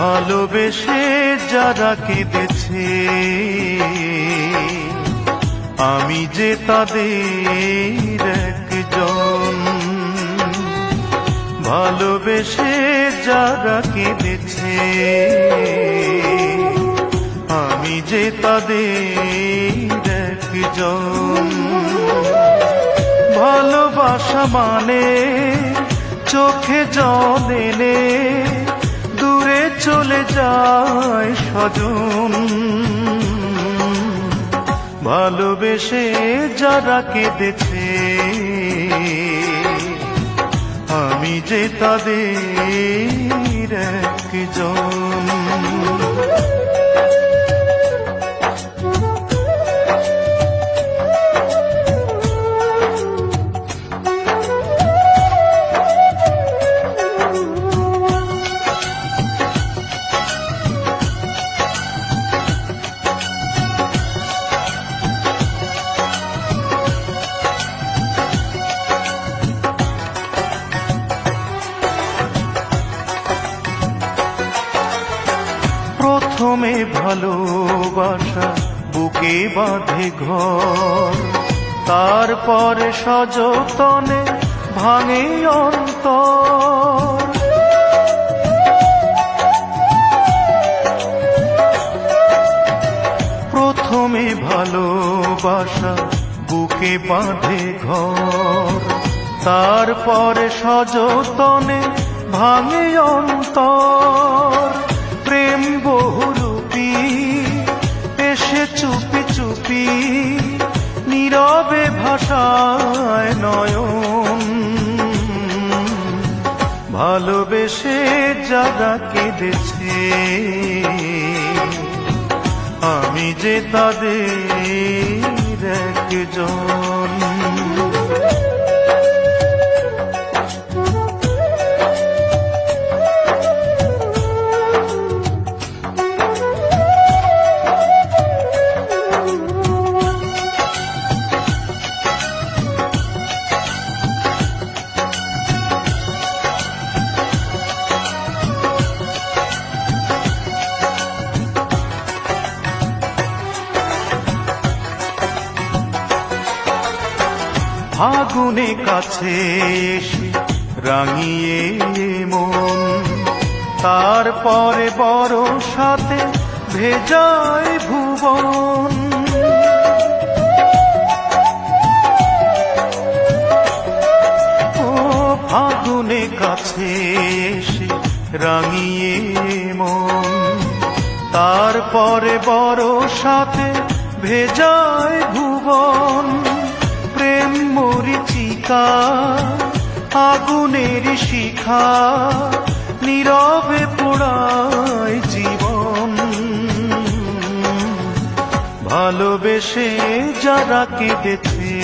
ভালোবেসে যারা কেঁদেছে, আমি যে তাদের একজন। ভালোবেসে যারা কেঁদেছে, আমি যে তাদের একজন। ভালোবাসা মানে চোখে জল এনে দূরে চলে যায় স্বজন। ভালোবেসে যারা কেঁদেছে আমি যে তাদের একজন। প্রথমে ভালোবাসা বুকে বাঁধে ঘর। তারপরে সযতনে ভাঙে অন্তর। প্রথমে ভালোবাসা বুকে বাঁধে ঘর। তারপরে সযতনে ভাঙে অন্তর। চুপি চুপি নীরবে ভাষায় নয়ন। ভালোবেসে যারা কেঁদেছে। আমি যে তাদের একজন। আগুনে কাছে রাঙিয়ে মন। তারপরে বড় সাথে ভেজায় ভুবন। ও ফাগুনে কাছে এসে রাঙিয়ে মন। তারপরে বড় সাথে ভেজায় ভুবন। প্রেম মরিচিকা আগুনের শিখা, নীরবে পোড়ায় জীবন। ভালোবেসে যারা কেঁদেছে,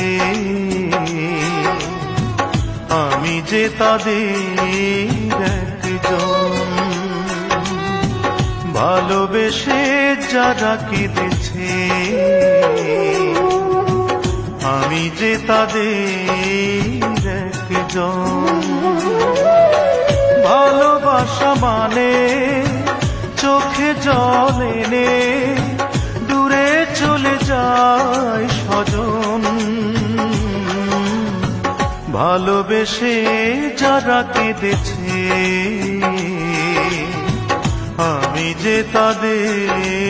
আমি যে তাদের একজন। ভালোবেসে যারা কেঁদেছে আমি যে তাদের ভালোবাসা মানে চোখে জল এনে দূরে চলে যায় স্বজন। ভালোবেসে যারা কেঁদেছে, আমি যে তাদের